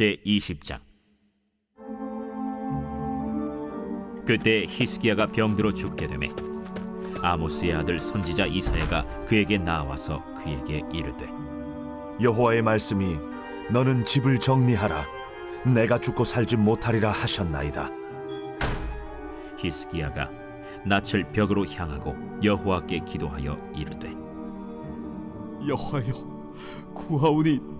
제 20장. 그때 히스기야가 병들어 죽게 되매 아모스의 아들 선지자 이사야가 그에게 나와서 그에게 이르되 여호와의 말씀이 너는 집을 정리하라. 내가 죽고 살지 못하리라 하셨나이다. 히스기야가 낯을 벽으로 향하고 여호와께 기도하여 이르되 여호와여 구하오니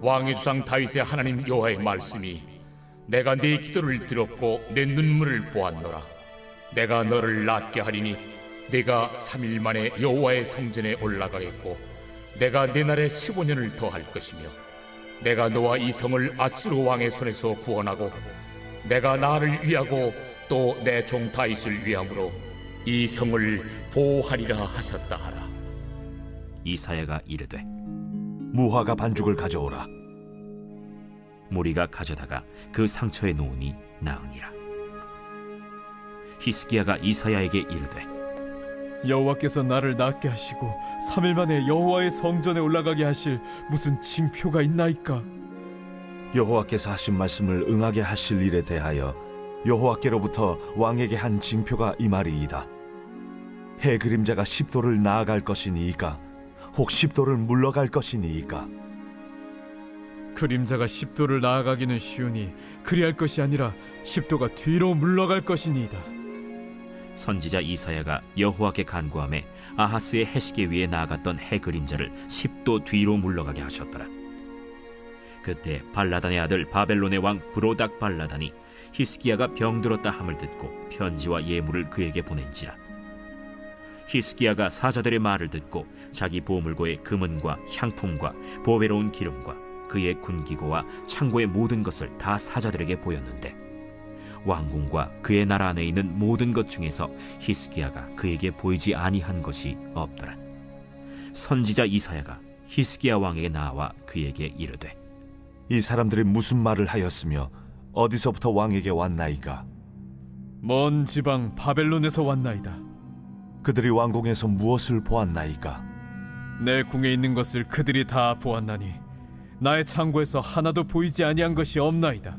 왕의 주상 다윗의 하나님 여호와의 말씀이 내가 네 기도를 들었고 내 눈물을 보았노라 내가 너를 낫게 하리니 네가 3일 만에 여호와의 성전에 올라가겠고 내가 내 날에 15년을 더할 것이며 내가 너와 이 성을 아수르 왕의 손에서 구원하고 내가 나를 위하고 또 내 종 다윗을 위함으로 이 성을 보호하리라 하셨다 하라. 이사야가 이르되 무화과 반죽을 가져오라. 무리가 가져다가 그 상처에 놓으니 나으니라. 히스기야가 이사야에게 이르되 여호와께서 나를 낫게 하시고 3일 만에 여호와의 성전에 올라가게 하실 무슨 징표가 있나이까? 여호와께서 하신 말씀을 응하게 하실 일에 대하여 여호와께로부터 왕에게 한 징표가 이 말이이다. 해 그림자가 십도를 나아갈 것이니이까 혹 십도를 물러갈 것이니이까 그림자가 10도를 나아가기는 쉬우니 그리할 것이 아니라 10도가 뒤로 물러갈 것이니이다 선지자 이사야가 여호와께 간구함에 아하스의 해시계 위에 나아갔던 해 그림자를 10도 뒤로 물러가게 하셨더라. 그때 발라단의 아들 바벨론의 왕 브로닥 발라단이 히스기야가 병들었다 함을 듣고 편지와 예물을 그에게 보낸지라. 히스기야가 사자들의 말을 듣고 자기 보물고의 금은과 향품과 보배로운 기름과 그의 군기고와 창고의 모든 것을 다 사자들에게 보였는데 왕궁과 그의 나라 안에 있는 모든 것 중에서 히스기야가 그에게 보이지 아니한 것이 없더라. 선지자 이사야가 히스기야 왕에게 나와 그에게 이르되 이 사람들이 무슨 말을 하였으며 어디서부터 왕에게 왔나이까 먼 지방 바벨론에서 왔나이다 그들이 왕궁에서 무엇을 보았나이까? 내 궁에 있는 것을 그들이 다 보았나니 나의 창고에서 하나도 보이지 아니한 것이 없나이다.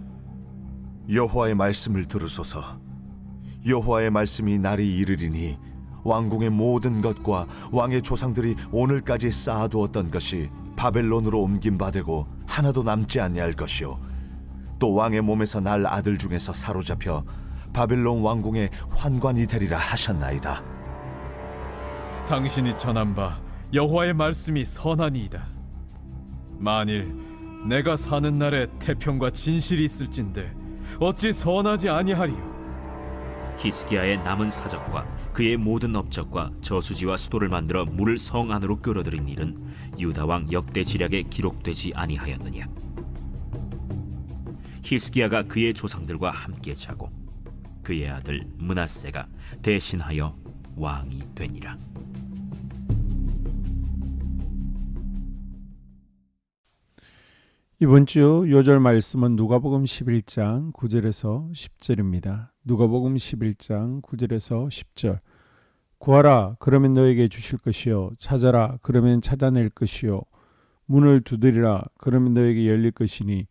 여호와의 말씀을 들으소서. 여호와의 말씀이 날이 이르리니 왕궁의 모든 것과 왕의 조상들이 오늘까지 쌓아두었던 것이 바벨론으로 옮긴 바 되고 하나도 남지 아니할 것이요. 또 왕의 몸에서 날 아들 중에서 사로잡혀 바벨론 왕궁의 환관이 되리라 하셨나이다 당신이 전한 바 여호와의 말씀이 선하니이다. 만일 내가 사는 날에 태평과 진실이 있을진데 어찌 선하지 아니하리요? 히스기야의 남은 사적과 그의 모든 업적과 저수지와 수도를 만들어 물을 성 안으로 끌어들인 일은 유다 왕 역대 지략에 기록되지 아니하였느냐 히스기야가 그의 조상들과 함께 자고 그의 아들 문하세가 대신하여 왕이 되니라. 이번 주 요절 말씀은 누가복음 11장 9절에서 10절입니다. 누가복음 11장 9절에서 10절. 구하라 그러면 너에게 주실 것이요. 찾아라 그러면 찾아낼 것이요. 문을 두드리라 그러면 너에게 열릴 것이니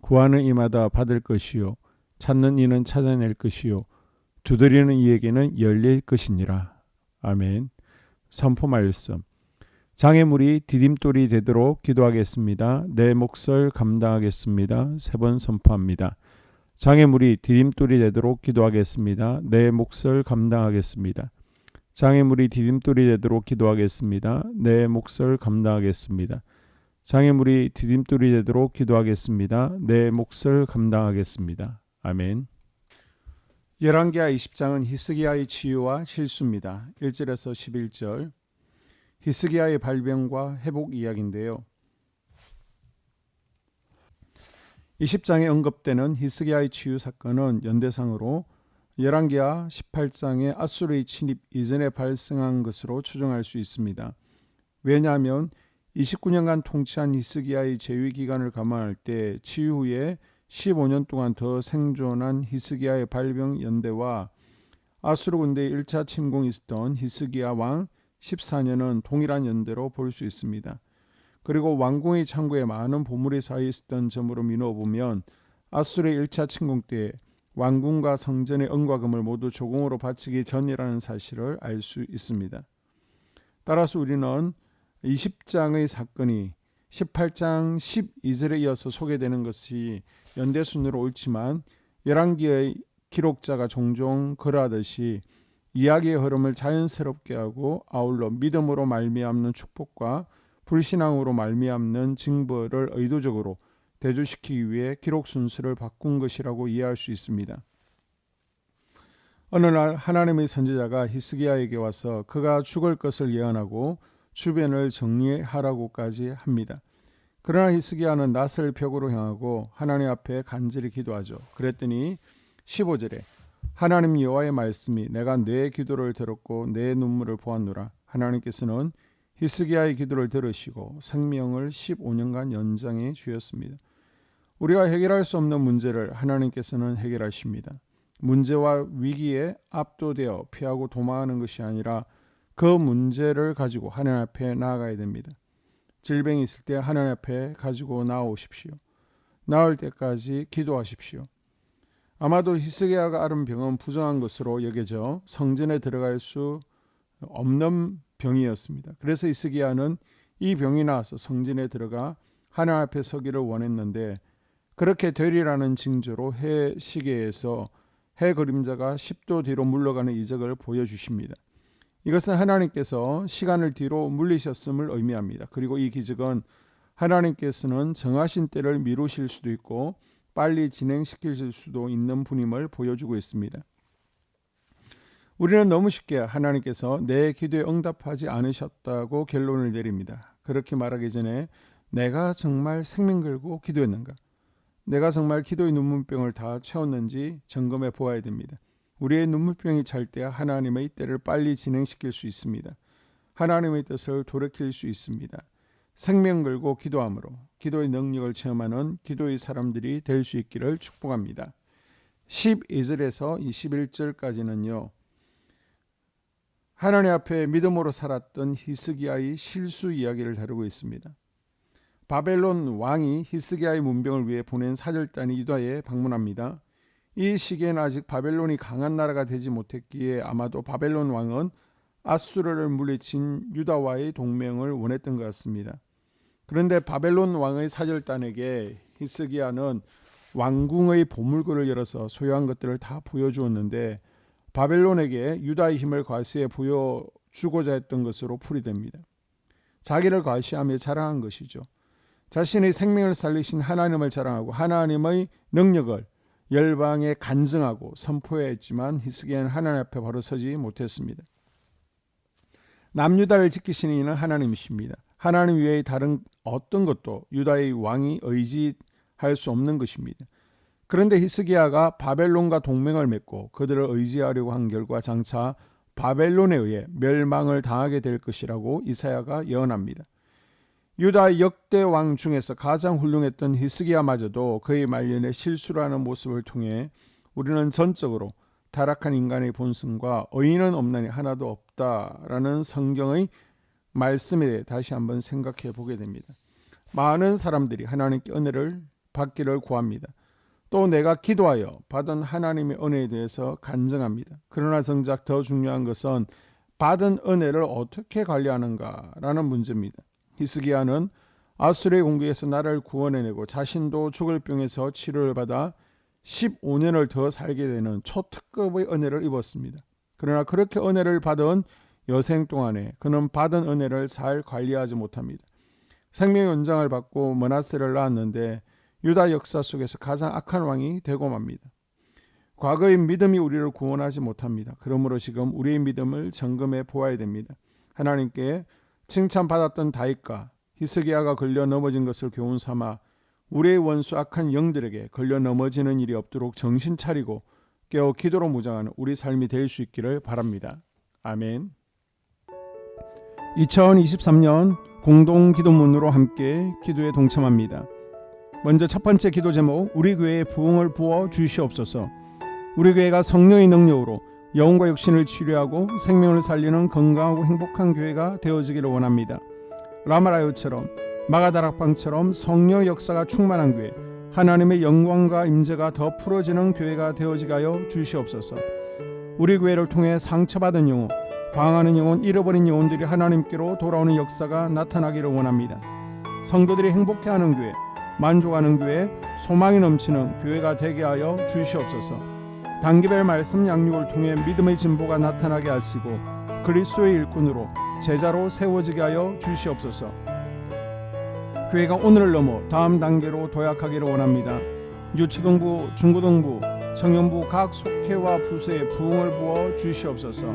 구하는 이마다 받을 것이요. 찾는 이는 찾아낼 것이요 두드리는 이에게는 열릴 것이니라. 아멘. 선포 말씀. 장애물이 디딤돌이 되도록 기도하겠습니다. 내 몫을 감당하겠습니다. 세 번 선포합니다. 장애물이 디딤돌이 되도록 기도하겠습니다. 내 몫을 감당하겠습니다. 장애물이 디딤돌이 되도록 기도하겠습니다. 내 몫을 감당하겠습니다. 장애물이 디딤돌이 되도록 기도하겠습니다. 내 몫을 감당하겠습니다. 아멘. 열왕기하 20장은 히스기야의 치유와 실수입니다. 1절에서 11절. 히스기야의 발병과 회복 이야기인데요. 20장에 언급되는 히스기야의 치유 사건은 연대상으로 열왕기하 18장의 아수르의 침입 이전에 발생한 것으로 추정할 수 있습니다. 왜냐하면 29년간 통치한 히스기야의 재위 기간을 감안할 때 치유 후에 15년 동안 더 생존한 히스기야의 발병 연대와 아수르 군대의 1차 침공이 있었던 히스기야 왕 14년은 동일한 연대로 볼 수 있습니다. 그리고 왕궁의 창고에 많은 보물이 쌓여 있었던 점으로 미루어 보면 아수르의 1차 침공 때 왕궁과 성전의 은과금을 모두 조공으로 바치기 전이라는 사실을 알 수 있습니다. 따라서 우리는 20장의 사건이 18장 12절에 이어서 소개되는 것이 연대 순으로 옳지만 열왕기의 기록자가 종종 그러하듯이 이야기의 흐름을 자연스럽게 하고 아울러 믿음으로 말미암는 축복과 불신앙으로 말미암는 징벌을 의도적으로 대조시키기 위해 기록 순서를 바꾼 것이라고 이해할 수 있습니다. 어느 날 하나님의 선지자가 히스기야에게 와서 그가 죽을 것을 예언하고 주변을 정리하라고까지 합니다. 그러나 히스기야는 낯을 벽으로 향하고 하나님 앞에 간절히 기도하죠. 그랬더니 15절에 하나님 여호와의 말씀이 내가 내 기도를 들었고 내 눈물을 보았노라. 하나님께서는 히스기야의 기도를 들으시고 생명을 15년간 연장해 주셨습니다. 우리가 해결할 수 없는 문제를 하나님께서는 해결하십니다. 문제와 위기에 압도되어 피하고 도망하는 것이 아니라 그 문제를 가지고 하나님 앞에 나아가야 됩니다. 질병이 있을 때 하나님 앞에 가지고 나오십시오. 나을 때까지 기도하십시오. 아마도 히스기야가 앓은 병은 부정한 것으로 여겨져 성전에 들어갈 수 없는 병이었습니다. 그래서 히스기야는 이 병이 나와서 성전에 들어가 하나님 앞에 서기를 원했는데 그렇게 되리라는 징조로 해 시계에서 해 그림자가 10도 뒤로 물러가는 이적을 보여주십니다. 이것은 하나님께서 시간을 뒤로 물리셨음을 의미합니다. 그리고 이 기적은 하나님께서는 정하신 때를 미루실 수도 있고 빨리 진행시키실 수도 있는 분임을 보여주고 있습니다. 우리는 너무 쉽게 하나님께서 내 기도에 응답하지 않으셨다고 결론을 내립니다. 그렇게 말하기 전에 내가 정말 생명 걸고 기도했는가? 내가 정말 기도의 눈물병을 다 채웠는지 점검해 보아야 됩니다. 우리의 눈물병이 찰때 하나님의 때를 빨리 진행시킬 수 있습니다. 하나님의 뜻을 돌이킬 수 있습니다. 생명 걸고 기도함으로 기도의 능력을 체험하는 기도의 사람들이 될 수 있기를 축복합니다. 12절에서 21절까지는요. 하나님 앞에 믿음으로 살았던 히스기야의 실수 이야기를 다루고 있습니다. 바벨론 왕이 히스기야의 문병을 위해 보낸 사절단이 유다에 방문합니다. 이 시기에는 아직 바벨론이 강한 나라가 되지 못했기에 아마도 바벨론 왕은 아수르를 물리친 유다와의 동맹을 원했던 것 같습니다. 그런데 바벨론 왕의 사절단에게 히스기야는 왕궁의 보물고를 열어서 소유한 것들을 다 보여주었는데 바벨론에게 유다의 힘을 과시해 보여주고자 했던 것으로 풀이됩니다. 자기를 과시하며 자랑한 것이죠. 자신의 생명을 살리신 하나님을 자랑하고 하나님의 능력을 열방에 간증하고 선포했지만 히스기야는 하나님 앞에 바로 서지 못했습니다. 남유다를 지키시는 이는 하나님이십니다. 하나님 외에 다른 어떤 것도 유다의 왕이 의지할 수 없는 것입니다. 그런데 히스기야가 바벨론과 동맹을 맺고 그들을 의지하려고 한 결과 장차 바벨론에 의해 멸망을 당하게 될 것이라고 이사야가 예언합니다. 유다 역대 왕 중에서 가장 훌륭했던 히스기야마저도 그의 말년에 실수라는 모습을 통해 우리는 전적으로 타락한 인간의 본성과 의인은 없나니 하나도 없다라는 성경의 말씀에 대해 다시 한번 생각해 보게 됩니다. 많은 사람들이 하나님께 은혜를 받기를 구합니다. 또 내가 기도하여 받은 하나님의 은혜에 대해서 간증합니다. 그러나 정작 더 중요한 것은 받은 은혜를 어떻게 관리하는가라는 문제입니다. 히스기야는 아수르의 공격에서 나라를 구원해내고 자신도 죽을 병에서 치료를 받아 15년을 더 살게 되는 초특급의 은혜를 입었습니다. 그러나 그렇게 은혜를 받은 여생 동안에 그는 받은 은혜를 잘 관리하지 못합니다. 생명 연장을 받고 머나스를 낳았는데 유다 역사 속에서 가장 악한 왕이 되고 맙니다. 과거의 믿음이 우리를 구원하지 못합니다. 그러므로 지금 우리의 믿음을 점검해 보아야 됩니다. 하나님께 칭찬받았던 다윗과 히스기야가 걸려 넘어진 것을 교훈 삼아 우리의 원수 악한 영들에게 걸려 넘어지는 일이 없도록 정신 차리고 깨어 기도로 무장하는 우리 삶이 될 수 있기를 바랍니다. 아멘. 2023년 공동 기도문으로 함께 기도에 동참합니다. 먼저 첫 번째 기도 제목 우리 교회에 부흥을 부어 주시옵소서. 우리 교회가 성령의 능력으로 영혼과 육신을 치료하고 생명을 살리는 건강하고 행복한 교회가 되어지기를 원합니다. 라마라요처럼 마가다락방처럼 성령 역사가 충만한 교회, 하나님의 영광과 임재가 더 풀어지는 교회가 되어지게 하여 주시옵소서. 우리 교회를 통해 상처받은 영혼, 방황하는 영혼, 잃어버린 영혼들이 하나님께로 돌아오는 역사가 나타나기를 원합니다. 성도들이 행복해하는 교회, 만족하는 교회, 소망이 넘치는 교회가 되게 하여 주시옵소서. 단기별 말씀 양육을 통해 믿음의 진보가 나타나게 하시고 그리스도의 일꾼으로 제자로 세워지게 하여 주시옵소서. 교회가 오늘을 넘어 다음 단계로 도약하기를 원합니다. 유치동부, 중고등부, 청년부 각 속회와 부서에 부흥을 부어 주시옵소서.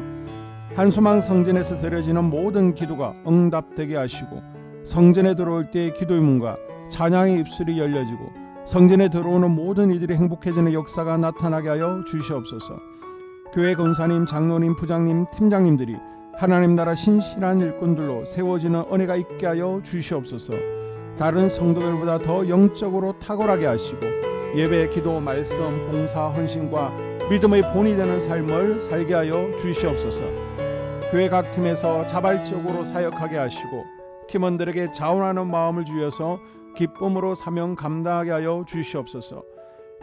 한소망 성전에서 드려지는 모든 기도가 응답되게 하시고 성전에 들어올 때의 기도의 문과 찬양의 입술이 열려지고 성전에 들어오는 모든 이들이 행복해지는 역사가 나타나게 하여 주시옵소서. 교회 권사님, 장로님, 부장님, 팀장님들이 하나님 나라 신실한 일꾼들로 세워지는 은혜가 있게 하여 주시옵소서. 다른 성도들보다 더 영적으로 탁월하게 하시고 예배, 기도, 말씀, 봉사, 헌신과 믿음의 본이 되는 삶을 살게 하여 주시옵소서. 교회 각 팀에서 자발적으로 사역하게 하시고 팀원들에게 자원하는 마음을 주셔서 기쁨으로 사명 감당하게 하여 주시옵소서.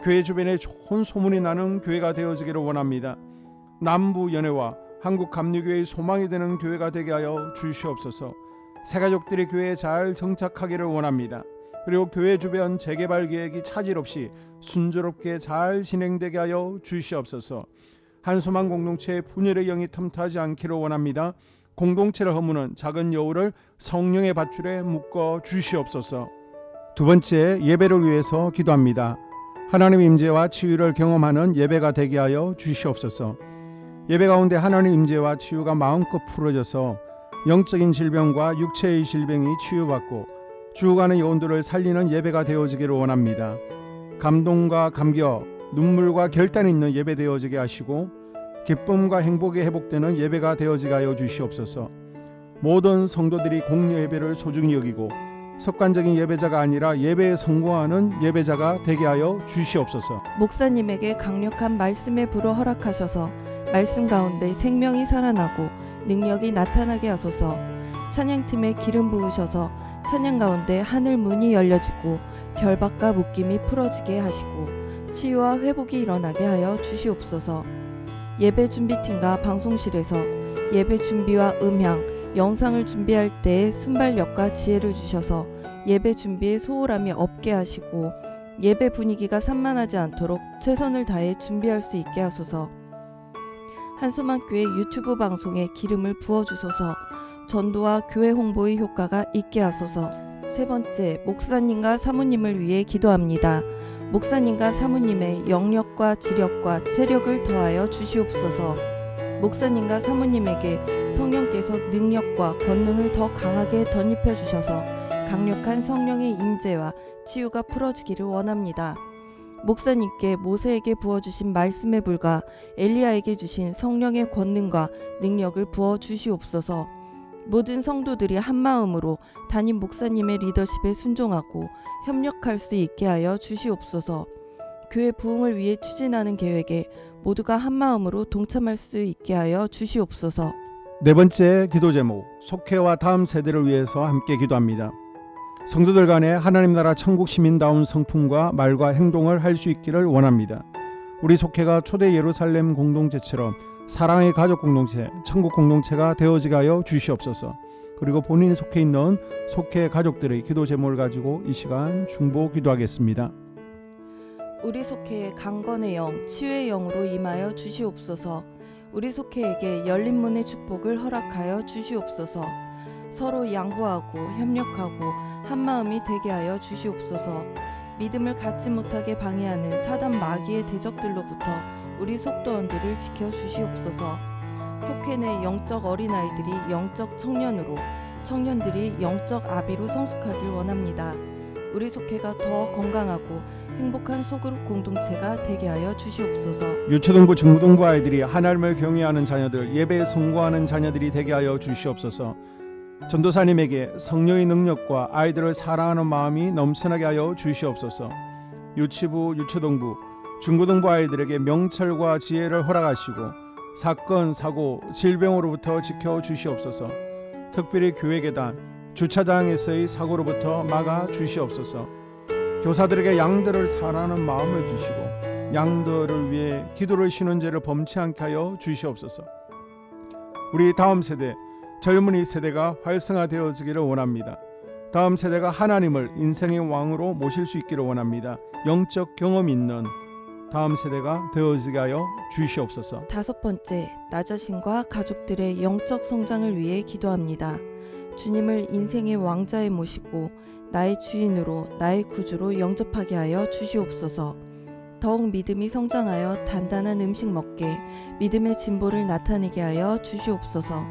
교회 주변에 좋은 소문이 나는 교회가 되어지기를 원합니다. 남부 연회와 한국 감리교회의 소망이 되는 교회가 되게 하여 주시옵소서. 새 가족들이 교회에 잘 정착하기를 원합니다. 그리고 교회 주변 재개발 계획이 차질 없이 순조롭게 잘 진행되게 하여 주시옵소서. 한소망 공동체의 분열의 영이 틈타지 않기를 원합니다. 공동체를 허무는 작은 여우를 성령의 밧줄에 묶어 주시옵소서. 두 번째 예배를 위해서 기도합니다. 하나님 임재와 치유를 경험하는 예배가 되게 하여 주시옵소서. 예배 가운데 하나님 임재와 치유가 마음껏 풀어져서 영적인 질병과 육체의 질병이 치유받고 죽어가는 영혼들을 살리는 예배가 되어지기를 원합니다. 감동과 감격, 눈물과 결단이 있는 예배 되어지게 하시고 기쁨과 행복이 회복되는 예배가 되어지게 하여 주시옵소서. 모든 성도들이 공여 예배를 소중히 여기고 습관적인 예배자가 아니라 예배에 성공하는 예배자가 되게 하여 주시옵소서. 목사님에게 강력한 말씀의 불을 허락하셔서 말씀 가운데 생명이 살아나고 능력이 나타나게 하소서. 찬양팀에 기름 부으셔서 찬양 가운데 하늘 문이 열려지고 결박과 묶임이 풀어지게 하시고 치유와 회복이 일어나게 하여 주시옵소서. 예배 준비팀과 방송실에서 예배 준비와 음향, 영상을 준비할 때의 순발력과 지혜를 주셔서 예배 준비에 소홀함이 없게 하시고 예배 분위기가 산만하지 않도록 최선을 다해 준비할 수 있게 하소서. 한소망교회 유튜브 방송에 기름을 부어 주소서. 전도와 교회 홍보의 효과가 있게 하소서. 세 번째, 목사님과 사모님을 위해 기도합니다. 목사님과 사모님의 영력과 지력과 체력을 더하여 주시옵소서. 목사님과 사모님에게 성령께서 능력과 권능을 더 강하게 덧입혀 주셔서 강력한 성령의 임재와 치유가 풀어지기를 원합니다. 목사님께 모세에게 부어주신 말씀의 불과 엘리야에게 주신 성령의 권능과 능력을 부어 주시옵소서. 모든 성도들이 한 마음으로 담임 목사님의 리더십에 순종하고 협력할 수 있게 하여 주시옵소서. 교회 부흥을 위해 추진하는 계획에 모두가 한 마음으로 동참할 수 있게 하여 주시옵소서. 네 번째 기도 제목 속회와 다음 세대를 위해서 함께 기도합니다. 성도들 간에 하나님 나라 천국 시민다운 성품과 말과 행동을 할 수 있기를 원합니다. 우리 속회가 초대 예루살렘 공동체처럼 사랑의 가족 공동체, 천국 공동체가 되어지게 하여 주시옵소서. 그리고 본인이 속해 있는 속회 가족들의 기도 제목을 가지고 이 시간 중보 기도하겠습니다. 우리 속회에 강건의 영, 치유의 영으로 임하여 주시옵소서. 우리 속회에게 열린 문의 축복을 허락하여 주시옵소서. 서로 양보하고 협력하고 한 마음이 되게 하여 주시옵소서. 믿음을 갖지 못하게 방해하는 사단 마귀의 대적들로부터 우리 속도원들을 지켜 주시옵소서. 속회 내 영적 어린아이들이 영적 청년으로 청년들이 영적 아비로 성숙하길 원합니다. 우리 속회가 더 건강하고 행복한 소그룹 공동체가 되게 하여 주시옵소서. 유초등부 중고등부 아이들이 하나님을 경외하는 자녀들 예배에 성공하는 자녀들이 되게 하여 주시옵소서. 전도사님에게 성령의 능력과 아이들을 사랑하는 마음이 넘쳐나게 하여 주시옵소서. 유치부, 유초등부, 중고등부 아이들에게 명철과 지혜를 허락하시고 사건, 사고, 질병으로부터 지켜 주시옵소서. 특별히 교회 계단, 주차장에서의 사고로부터 막아 주시옵소서. 교사들에게 양들을 사랑하는 마음을 주시고 양들을 위해 기도를 쉬는 죄를 범치 않게 하여 주시옵소서. 우리 다음 세대 젊은이 세대가 활성화되어지기를 원합니다. 다음 세대가 하나님을 인생의 왕으로 모실 수 있기를 원합니다. 영적 경험 있는 다음 세대가 되어지게 하여 주시옵소서. 다섯 번째, 나 자신과 가족들의 영적 성장을 위해 기도합니다. 주님을 인생의 왕자에 모시고 나의 주인으로 나의 구주로 영접하게 하여 주시옵소서. 더욱 믿음이 성장하여 단단한 음식 먹게 믿음의 진보를 나타내게 하여 주시옵소서.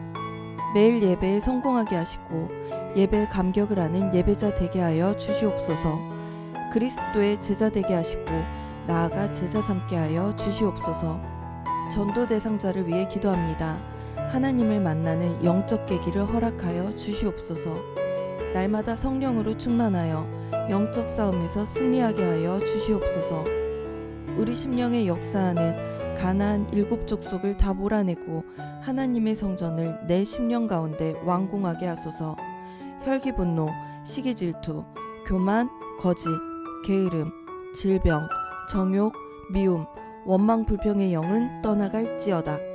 매일 예배에 성공하게 하시고 예배에 감격을 하는 예배자 되게 하여 주시옵소서. 그리스도의 제자 되게 하시고 나아가 제자 삼게 하여 주시옵소서. 전도 대상자를 위해 기도합니다. 하나님을 만나는 영적 계기를 허락하여 주시옵소서. 날마다 성령으로 충만하여 영적 싸움에서 승리하게 하여 주시옵소서. 우리 심령에 역사하는 가나안 일곱 족속을 다 몰아내고 하나님의 성전을 내 심령 가운데 완공하게 하소서. 혈기 분노, 시기 질투, 교만, 거짓, 게으름, 질병, 정욕, 미움, 원망 불평의 영은 떠나갈지어다.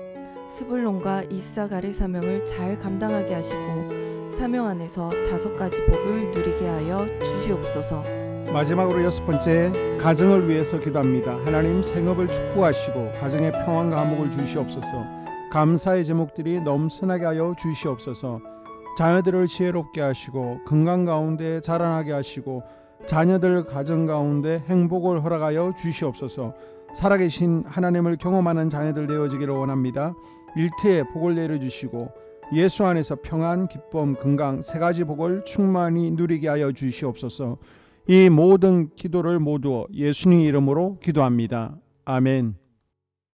스불론과 이사갈의 사명을 잘 감당하게 하시고 사명 안에서 다섯 가지 복을 누리게 하여 주시옵소서. 마지막으로 여섯 번째 가정을 위해서 기도합니다. 하나님 생업을 축복하시고 가정의 평안과 화목을 주시옵소서. 감사의 제목들이 넘쳐나게 하여 주시옵소서. 자녀들을 지혜롭게 하시고 건강 가운데 자라나게 하시고 자녀들 가정 가운데 행복을 허락하여 주시옵소서. 살아계신 하나님을 경험하는 자녀들 되어지기를 원합니다. 일태에 복을 내려 주시고 예수 안에서 평안, 기쁨, 건강 세 가지 복을 충만히 누리게 하여 주시옵소서. 이 모든 기도를 모두 예수님 이름으로 기도합니다. 아멘.